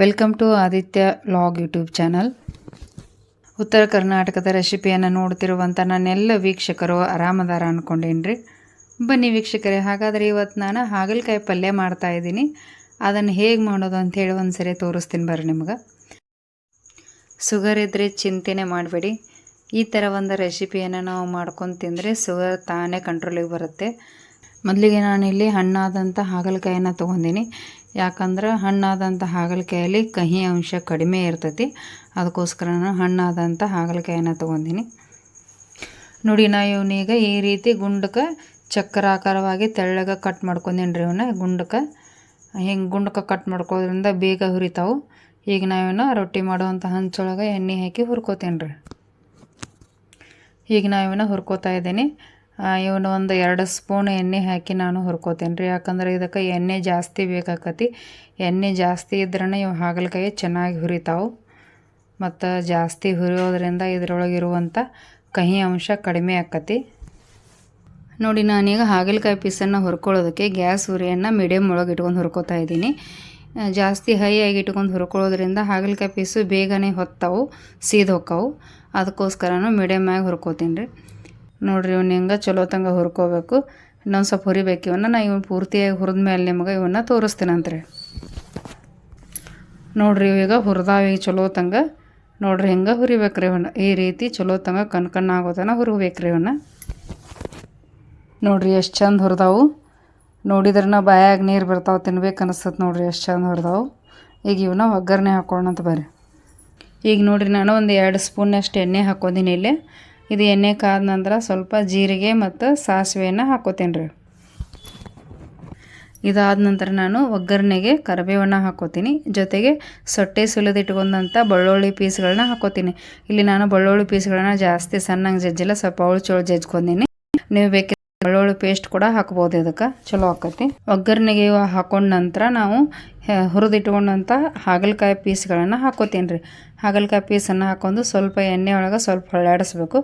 Welcome to Aditya log YouTube channel ಉತ್ತರ ಕರ್ನಾಟಕದ ರೆಸಿಪಿಯನ್ನು ನೋಡ್ತಿರುವಂಥ ನನ್ನೆಲ್ಲ ವೀಕ್ಷಕರು ಆರಾಮದಾರ ಅಂದ್ಕೊಂಡೇನ್ರಿ ಬನ್ನಿ ವೀಕ್ಷಕರೇ, ಹಾಗಾದರೆ ಇವತ್ತು ನಾನು ಹಾಗಲಕಾಯಿ ಪಲ್ಯ ಮಾಡ್ತಾ ಇದ್ದೀನಿ. ಅದನ್ನು ಹೇಗೆ ಮಾಡೋದು ಅಂಥೇಳಿ ಒಂದು ಸರಿ ತೋರಿಸ್ತೀನಿ ಬರ್ರಿ ನಿಮ್ಗೆ. ಸುಗರ್ ಇದ್ದರೆ ಚಿಂತೆನೇ ಮಾಡಬೇಡಿ. ಈ ಥರ ಒಂದು ರೆಸಿಪಿಯನ್ನು ನಾವು ಮಾಡ್ಕೊಂಡು ತಿಂದರೆ ಸುಗರ್ ತಾನೇ ಕಂಟ್ರೋಲಿಗೆ ಬರುತ್ತೆ. ಮೊದಲಿಗೆ ನಾನಿಲ್ಲಿ ಹಣ್ಣಾದಂಥ ಹಾಗಲಕಾಯಿನ ತೊಗೊಂಡಿನಿ. ಯಾಕಂದ್ರೆ ಹಣ್ಣಾದಂಥ ಹಾಗಲಕಾಯಲ್ಲಿ ಕಹಿ ಅಂಶ ಕಡಿಮೆ ಇರ್ತೈತಿ. ಅದಕ್ಕೋಸ್ಕರ ನಾನು ಹಣ್ಣಾದಂಥ ಹಾಗಲಕಾಯನ್ನ ತೊಗೊಂಡಿನಿ. ನೋಡಿ, ನಾ ಇವನೀಗ ಈ ರೀತಿ ಗುಂಡಕ್ಕೆ ಚಕ್ರಾಕಾರವಾಗಿ ತೆಳ್ಳಗೆ ಕಟ್ ಮಾಡ್ಕೊಂಡೀನಿ ರೀ ಇವನ್ನ ಗುಂಡಕ್ಕೆ ಹಿಂಗೆ ಗುಂಡಕ್ಕೆ ಕಟ್ ಮಾಡ್ಕೋದ್ರಿಂದ ಬೇಗ ಹುರಿತಾವು. ಈಗ ನಾವೇನು ರೊಟ್ಟಿ ಮಾಡುವಂಥ ಹಂಚೊಳಗೆ ಎಣ್ಣೆ ಹಾಕಿ ಹುರ್ಕೋತೇನೆ ರೀ ಈಗ ನಾವೇನು ಹುರ್ಕೋತಾ ಇದ್ದೀನಿ. ಇವನು ಒಂದು ಎರಡು ಸ್ಪೂನ್ ಎಣ್ಣೆ ಹಾಕಿ ನಾನು ಹುರ್ಕೋತೀನಿ ರೀ. ಯಾಕಂದ್ರೆ ಇದಕ್ಕೆ ಎಣ್ಣೆ ಜಾಸ್ತಿ ಬೇಕಾಕತಿ. ಎಣ್ಣೆ ಜಾಸ್ತಿ ಇದ್ರೇ ಇವು ಹಾಗಲಕಾಯಿ ಚೆನ್ನಾಗಿ ಹುರಿತಾವು. ಮತ್ತು ಜಾಸ್ತಿ ಹುರಿಯೋದ್ರಿಂದ ಇದರೊಳಗಿರುವಂಥ ಕಹಿ ಅಂಶ ಕಡಿಮೆ ಆಕತಿ. ನೋಡಿ, ನಾನೀಗ ಹಾಗಲಕಾಯಿ ಪೀಸನ್ನು ಹುರ್ಕೊಳ್ಳೋದಕ್ಕೆ ಗ್ಯಾಸ್ ಉರಿಯನ್ನು ಮೀಡಿಯಮ್ ಒಳಗೆ ಇಟ್ಕೊಂಡು ಹುರ್ಕೋತಾ ಇದ್ದೀನಿ. ಜಾಸ್ತಿ ಹೈ ಆಗಿ ಇಟ್ಕೊಂಡು ಹುರ್ಕೊಳ್ಳೋದ್ರಿಂದ ಹಾಗಲಕಾಯಿ ಪೀಸು ಬೇಗನೆ ಹೊತ್ತಾವು ಸೀದ್ ಹೊಕ್ಕಾವು ಅದಕ್ಕೋಸ್ಕರನೂ ಮೀಡಿಯಮ್ ಆಗಿ ಹುರ್ಕೋತೀನಿ ರೀ. ನೋಡಿರಿ ಇವನ್ನ ಹಿಂಗೆ ಚಲೋ ತಂಗ ಹುರ್ಕೋಬೇಕು. ಇನ್ನೊಂದು ಸ್ವಲ್ಪ ಹುರಿಬೇಕು ಇವನ್ನ ನಾ ಇವ್ನು ಪೂರ್ತಿಯಾಗಿ ಹುರಿದ ಮೇಲೆ ನಿಮ್ಗೆ ಇವನ್ನ ತೋರಿಸ್ತೀನಂತ್ರಿ ನೋಡ್ರಿ ಈಗ ಹುರಿದಾವ ಈಗ ಚಲೋ ತಂಗ ನೋಡ್ರಿ, ಹಿಂಗೆ ಹುರಿಬೇಕ್ರಿ ಇವನ್ನ ಈ ರೀತಿ ಚಲೋ ತಂಗ ಕಣ್ ಕಣ್ಣು ಆಗೋತನ ಹುರಿಬೇಕ್ರಿ ಇವನ್ನ ನೋಡ್ರಿ, ಎಷ್ಟು ಚಂದ ಹುರಿದಾವು. ನೋಡಿದ್ರೆ ನಾ ಬಾಯಾಗ ನೀರು ಬರ್ತಾವೆ, ತಿನ್ಬೇಕು ಅನಿಸ್ತದೆ ನೋಡ್ರಿ, ಎಷ್ಟು ಚಂದ ಹುರಿದಾವು. ಈಗ ಇವನ್ನ ಒಗ್ಗರಣೆ ಹಾಕೋಣಂತ ಬರ್ರಿ. ಈಗ ನೋಡ್ರಿ, ನಾನು ಒಂದು ಎರಡು ಸ್ಪೂನಷ್ಟು ಎಣ್ಣೆ ಹಾಕೊಂಡಿನಿ ಇಲ್ಲಿ. ಇದು ಎಣ್ಣೆ ಕಾದ ನಂತರ ಸ್ವಲ್ಪ ಜೀರಿಗೆ ಮತ್ತು ಸಾಸಿವೆಯನ್ನು ಹಾಕೋತೀನಿ ರೀ. ಇದಾದ ನಂತರ ನಾನು ಒಗ್ಗರಣೆಗೆ ಕರಿಬೇವನ್ನು ಹಾಕೋತೀನಿ. ಜೊತೆಗೆ ಸೊಟ್ಟೆ ಸುಲಿದಿಟ್ಕೊಂಡಂಥ ಬೆಳ್ಳುಳ್ಳಿ ಪೀಸ್ಗಳನ್ನ ಹಾಕೋತೀನಿ. ಇಲ್ಲಿ ನಾನು ಬೆಳ್ಳುಳ್ಳಿ ಪೀಸ್ಗಳನ್ನ ಜಾಸ್ತಿ ಸಣ್ಣಂಗೆ ಜಜ್ಜಿಲ್ಲ, ಸ್ವಲ್ಪ ಅವಳು ಚೋಳು ಜಜ್ಕೊಂಡೀನಿ ನೀವು ಬೇಕಿದ್ರೆ ಬೆಳ್ಳುಳ್ಳಿ ಪೇಸ್ಟ್ ಕೂಡ ಹಾಕ್ಬೋದು ಇದಕ್ಕೆ. ಚಲೋ ಆಕತಿ. ಒಗ್ಗರಣೆಗೆ ಹಾಕೊಂಡ ನಂತರ ನಾವು ಹುರಿದಿಟ್ಕೊಂಡಂಥ ಹಾಗಲಕಾಯಿ ಪೀಸ್ಗಳನ್ನು ಹಾಕೋತೀನಿ ರೀ ಹಾಗಲಕಾಯಿ ಪೀಸನ್ನು ಹಾಕೊಂಡು ಸ್ವಲ್ಪ ಎಣ್ಣೆ ಒಳಗೆ ಸ್ವಲ್ಪ ಹೊಳ್ಳಾಡಿಸ್ಬೇಕು.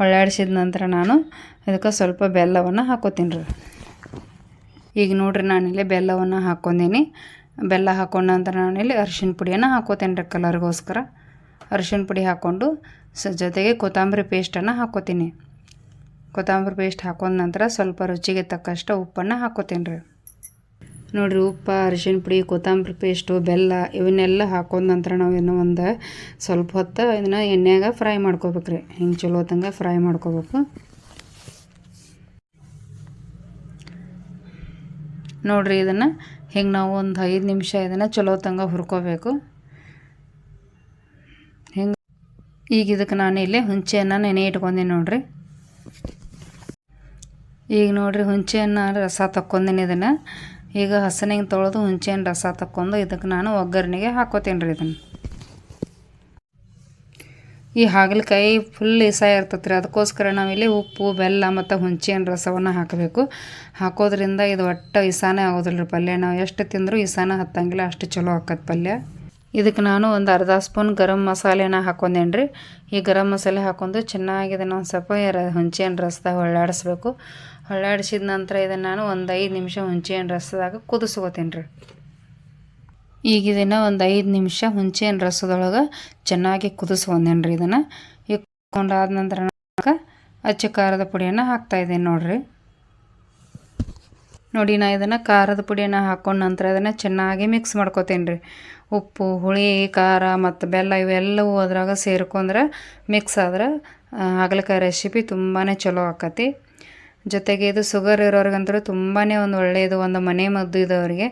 ಹೊಳ್ಳಾಡಿಸಿದ ನಂತರ ನಾನು ಇದಕ್ಕೆ ಸ್ವಲ್ಪ ಬೆಲ್ಲವನ್ನು ಹಾಕೋತೀನಿ ರೀ ಈಗ ನೋಡ್ರಿ ನಾನಿಲ್ಲಿ ಬೆಲ್ಲವನ್ನು ಹಾಕ್ಕೊಂಡೀನಿ ಬೆಲ್ಲ ಹಾಕೊಂಡ ನಂತರ ನಾನಿಲ್ಲಿ ಅರಿಶಿನ ಪುಡಿಯನ್ನು ಹಾಕೋತೀನಿ ರೀ ಕಲರ್ಗೋಸ್ಕರ ಅರಿಶಿನ ಪುಡಿ ಹಾಕ್ಕೊಂಡು ಸ ಜೊತೆಗೆ ಕೊತ್ತಂಬರಿ ಪೇಸ್ಟನ್ನು ಹಾಕೋತೀನಿ. ಕೊತ್ತಂಬರಿ ಪೇಸ್ಟ್ ಹಾಕೊಂಡ ನಂತರ ಸ್ವಲ್ಪ ರುಚಿಗೆ ತಕ್ಕಷ್ಟು ಉಪ್ಪನ್ನು ಹಾಕೋತೀನಿ ರೀ ನೋಡಿರಿ ಉಪ್ಪು ಅರಿಶಿನ ಪುಡಿ, ಕೊತ್ತಂಬರಿ ಪೇಸ್ಟು, ಬೆಲ್ಲ ಇವನ್ನೆಲ್ಲ ಹಾಕೊಂಡ ನಂತರ ನಾವು ಏನೋ ಒಂದು ಸ್ವಲ್ಪ ಹೊತ್ತು ಇದನ್ನು ಎಣ್ಣೆಯಾಗ ಫ್ರೈ ಮಾಡ್ಕೋಬೇಕ್ರಿ. ಹಿಂಗೆ ಚಲೋ ಹೊತ್ತಂಗೆ ಫ್ರೈ ಮಾಡ್ಕೋಬೇಕು. ನೋಡಿರಿ ಇದನ್ನು ಹಿಂಗೆ ನಾವು ಒಂದು ಐದು ನಿಮಿಷ ಇದನ್ನು ಚಲೋ ತಂಗ ಹುರ್ಕೋಬೇಕು. ಹಿಂಗೆ ಈಗ ಇದಕ್ಕೆ ನಾನು ಇಲ್ಲಿ ಹುಂಚೆಯನ್ನು ನೆನೆ ಇಟ್ಕೊಂಡೆ ನೋಡಿರಿ. ಈಗ ನೋಡಿರಿ ಹಣ್ಣು ರಸ ತಕ್ಕೊಂದಿನಿ ಇದನ್ನು. ಈಗ ಹಸನಿಗೆ ತೊಳೆದು ಹುಂಚೆಹಣ್ಣು ರಸ ತಕ್ಕೊಂಡು ಇದಕ್ಕೆ ನಾನು ಒಗ್ಗರಣೆಗೆ ಹಾಕೋತೀನಿ ರೀ ಇದನ್ನು. ಈ ಹಾಗಲಕಾಯಿ ಫುಲ್ ಇಸ ಇರ್ತೈತೆ ರೀ ಅದಕ್ಕೋಸ್ಕರ ನಾವಿಲ್ಲಿ ಉಪ್ಪು, ಬೆಲ್ಲ ಮತ್ತು ಹುಂಚೆಹಣ್ಣು ರಸವನ್ನು ಹಾಕಬೇಕು. ಹಾಕೋದ್ರಿಂದ ಇದು ಒಟ್ಟು ಇಸಾನೇ ಆಗೋದಿಲ್ಲ ರೀ ಪಲ್ಯ. ನಾವು ಎಷ್ಟು ತಿಂದರೂ ಇಸಾನ ಹತ್ತಂಗಿಲ್ಲ, ಅಷ್ಟು ಚಲೋ ಹಾಕತ್ ಪಲ್ಯ. ಇದಕ್ಕೆ ನಾನು ಒಂದು ಅರ್ಧ ಸ್ಪೂನ್ ಗರಂ ಮಸಾಲೆನ ಹಾಕೊಂಡೇನ್ರಿ ರೀ. ಈ ಗರಂ ಮಸಾಲೆ ಹಾಕೊಂಡು ಚೆನ್ನಾಗಿ ಇದನ್ನು ಒಂದು ಸ್ವಲ್ಪ ಹುಂಚೆಹಣ್ಣು ರಸದಾಗ ಹೊಳ್ಳಾಡಿಸ್ಬೇಕು ಹೊಳ್ಳಾಡಿಸಿದ ನಂತರ ಇದನ್ನು ನಾನು ಒಂದು ಐದು ನಿಮಿಷ ಹುಂಚೆಹಣ್ಣು ರಸದಾಗ ಕುದಿಸ್ಕೋತೀನಿ ರೀ. ಈಗ ಇದನ್ನು ಒಂದು ಐದು ನಿಮಿಷ ಹುಂಚೆಹಣ್ಣು ರಸದೊಳಗೆ ಚೆನ್ನಾಗಿ ಕುದಿಸ್ಕೊಂಡೇನಿ ರೀ ಇದನ್ನು. ಈಗ ಕುದ್ಕೊಂಡಾದ ನಂತರ ಅಚ್ಚ ಖಾರದ ಪುಡಿಯನ್ನು ಹಾಕ್ತಾಯಿದ್ದೀನಿ ನೋಡಿರಿ. ನೋಡಿ, ನಾ ಇದನ್ನು ಖಾರದ ಪುಡಿಯನ್ನು ಹಾಕೊಂಡ ನಂತರ ಇದನ್ನು ಚೆನ್ನಾಗಿ ಮಿಕ್ಸ್ ಮಾಡ್ಕೋತೀನಿ ರೀ. ಉಪ್ಪು, ಹುಳಿ, ಖಾರ ಮತ್ತು ಬೆಲ್ಲ ಇವೆಲ್ಲವೂ ಅದ್ರಾಗ ಸೇರ್ಕೊಂಡ್ರೆ ಮಿಕ್ಸ್ ಆದ್ರೆ ಹಾಗಲಕಾಯಿ ರೆಸಿಪಿ ತುಂಬಾ ಚಲೋ ಆಕತಿ. ಜೊತೆಗೆ ಇದು ಶುಗರ್ ಇರೋರಿಗಂತೂ ತುಂಬಾ ಒಂದು ಒಳ್ಳೆಯದು, ಒಂದು ಮನೆ ಮದ್ದು ಇದು ಅವರಿಗೆ.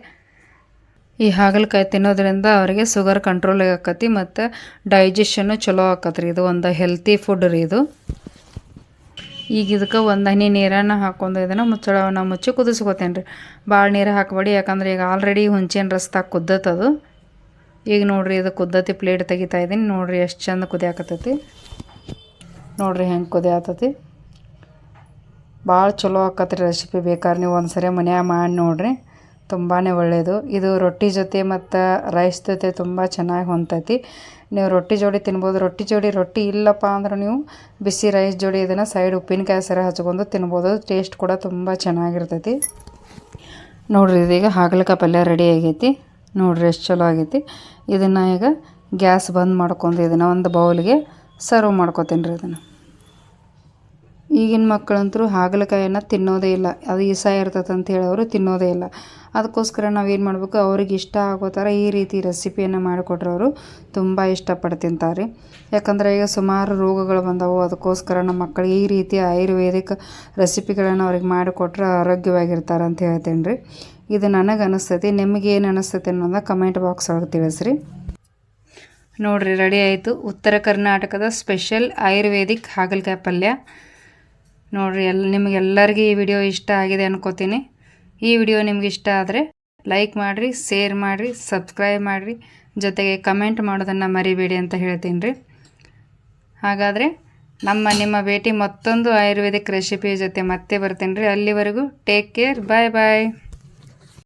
ಈ ಹಾಗಲಕಾಯಿ ತಿನ್ನೋದ್ರಿಂದ ಅವರಿಗೆ ಶುಗರ್ ಕಂಟ್ರೋಲ್ ಆಕತಿ ಮತ್ತು ಡೈಜೆಷನ್ನು ಚಲೋ ಆಕತ್ರಿ ಇದು ಒಂದು ಹೆಲ್ತಿ ಫುಡ್ ರೀ ಇದು. ಈಗ ಇದಕ್ಕೆ ಒಂದು ಹನಿ ನೀರನ್ನು ಹಾಕೊಂಡು ಇದನ್ನು ಮುಚ್ಚಳವನ್ನು ಮುಚ್ಚಿ ಕುದಿಸ್ಕೊತೇನೆ ರೀ ಭಾಳ ನೀರು ಹಾಕಬೇಡಿ, ಯಾಕಂದ್ರೆ ಈಗ ಆಲ್ರೆಡಿ ಹುಂಚಿನ ರಸ್ತಾಗ ಕುದ್ದತ್ತದು ಈಗ ನೋಡಿರಿ ಇದು ಕುದ್ದತಿ ಪ್ಲೇಟ್ ತೆಗಿತಾ ಇದ್ದೀನಿ ನೋಡಿರಿ ಎಷ್ಟು ಚಂದ ಕುದಿಯಾಕತ್ತೈತಿ. ನೋಡಿರಿ ಹೆಂಗೆ ಕುದಿಯಾತತಿ. ಭಾಳ ಚಲೋ ಆಕತ್ರಿ ರೆಸಿಪಿ ಬೇಕಾದ್ರೆ ನೀವು ಒಂದು ಸರಿ ಮನ್ಯಾಗ ಮಾಡಿ ನೋಡಿರಿ. ತುಂಬಾ ಒಳ್ಳೆಯದು ಇದು ರೊಟ್ಟಿ ಜೊತೆ ಮತ್ತು ರೈಸ್ ಜೊತೆ ತುಂಬ ಚೆನ್ನಾಗಿ ಹೊಂತೈತಿ. ನೀವು ರೊಟ್ಟಿ ಜೋಡಿ ತಿನ್ಬೋದು. ರೊಟ್ಟಿ ಜೋಡಿ ರೊಟ್ಟಿ ಇಲ್ಲಪ್ಪ ಅಂದ್ರೆ ನೀವು ಬಿಸಿ ರೈಸ್ ಜೋಡಿ ಇದನ್ನು ಸೈಡ್ ಉಪ್ಪಿನಕಾಯಿ ಸರ ಹಚ್ಕೊಂಡು ತಿನ್ಬೋದು. ಟೇಸ್ಟ್ ಕೂಡ ತುಂಬ ಚೆನ್ನಾಗಿರ್ತೈತಿ. ನೋಡ್ರಿ ಇದೀಗ ಹಾಗಲಕಾಯಿ ಪಲ್ಯ ರೆಡಿ ಆಗೈತಿ. ನೋಡ್ರಿ, ಎಷ್ಟು ಚಲೋ ಆಗೈತಿ. ಇದನ್ನು ಈಗ ಗ್ಯಾಸ್ ಬಂದ್ ಮಾಡ್ಕೊಂಡು ಇದನ್ನು ಒಂದು ಬೌಲ್ಗೆ ಸರ್ವ್ ಮಾಡ್ಕೊತೀನಿ ರೀ ಇದನ್ನು. ಈಗಿನ ಮಕ್ಕಳಂತರೂ ಹಾಗಲಕಾಯನ್ನು ತಿನ್ನೋದೇ ಇಲ್ಲ. ಅದು ಇಸ ಇರ್ತದೆ ಅಂತ ಹೇಳಿ ಅವರು ತಿನ್ನೋದೇ ಇಲ್ಲ. ಅದಕ್ಕೋಸ್ಕರ ನಾವೇನು ಮಾಡಬೇಕು, ಅವ್ರಿಗೆ ಇಷ್ಟ ಆಗೋ ಥರ ಈ ರೀತಿ ರೆಸಿಪಿಯನ್ನು ಮಾಡಿಕೊಟ್ರೆ ಅವರು ತುಂಬ ಇಷ್ಟಪಟ್ಟು ತಿಂತಾರೆ ಯಾಕಂದರೆ ಈಗ ಸುಮಾರು ರೋಗಗಳು ಬಂದವು. ಅದಕ್ಕೋಸ್ಕರ ನಮ್ಮ ಮಕ್ಕಳಿಗೆ ಈ ರೀತಿ ಆಯುರ್ವೇದಿಕ್ ರೆಸಿಪಿಗಳನ್ನು ಅವ್ರಿಗೆ ಮಾಡಿಕೊಟ್ರೆ ಆರೋಗ್ಯವಾಗಿರ್ತಾರೆ ಅಂತ ಹೇಳ್ತೇನೆ ರೀ ಇದು ನನಗೆ ಅನಿಸ್ತೈತಿ ನಿಮಗೆ ಏನು ಅನಿಸ್ತೈತಿ ಅನ್ನೋದನ್ನ ಕಮೆಂಟ್ ಬಾಕ್ಸ್ ಒಳಗೆ ತಿಳಿಸ್ರಿ. ನೋಡಿರಿ, ರೆಡಿ ಆಯಿತು. ಉತ್ತರ ಕರ್ನಾಟಕದ ಸ್ಪೆಷಲ್ ಆಯುರ್ವೇದಿಕ್ ಹಾಗಲಕಾಯಿ ಪಲ್ಯ. ನೋಡ್ರಿ ಎಲ್ಲ ನಿಮಗೆಲ್ಲರಿಗೂ ಈ ವಿಡಿಯೋ ಇಷ್ಟ ಆಗಿದೆ ಅನ್ಕೋತೀನಿ. ಈ ವಿಡಿಯೋ ನಿಮ್ಗೆ ಇಷ್ಟ ಆದರೆ ಲೈಕ್ ಮಾಡಿರಿ, ಶೇರ್ ಮಾಡಿರಿ, ಸಬ್ಸ್ಕ್ರೈಬ್ ಮಾಡಿರಿ, ಜೊತೆಗೆ ಕಮೆಂಟ್ ಮಾಡೋದನ್ನು ಮರಿಬೇಡಿ ಅಂತ ಹೇಳ್ತೀನಿ ರೀ. ಹಾಗಾದರೆ ನಮ್ಮ, ನಿಮ್ಮ ಭೇಟಿ ಮತ್ತೊಂದು ಆಯುರ್ವೇದಿಕ್ ರೆಸಿಪಿ ಜೊತೆ ಮತ್ತೆ ಬರ್ತೀನಿ ರೀ. ಅಲ್ಲಿವರೆಗೂ ಟೇಕ್ ಕೇರ್ ಬಾಯ್ ಬಾಯ್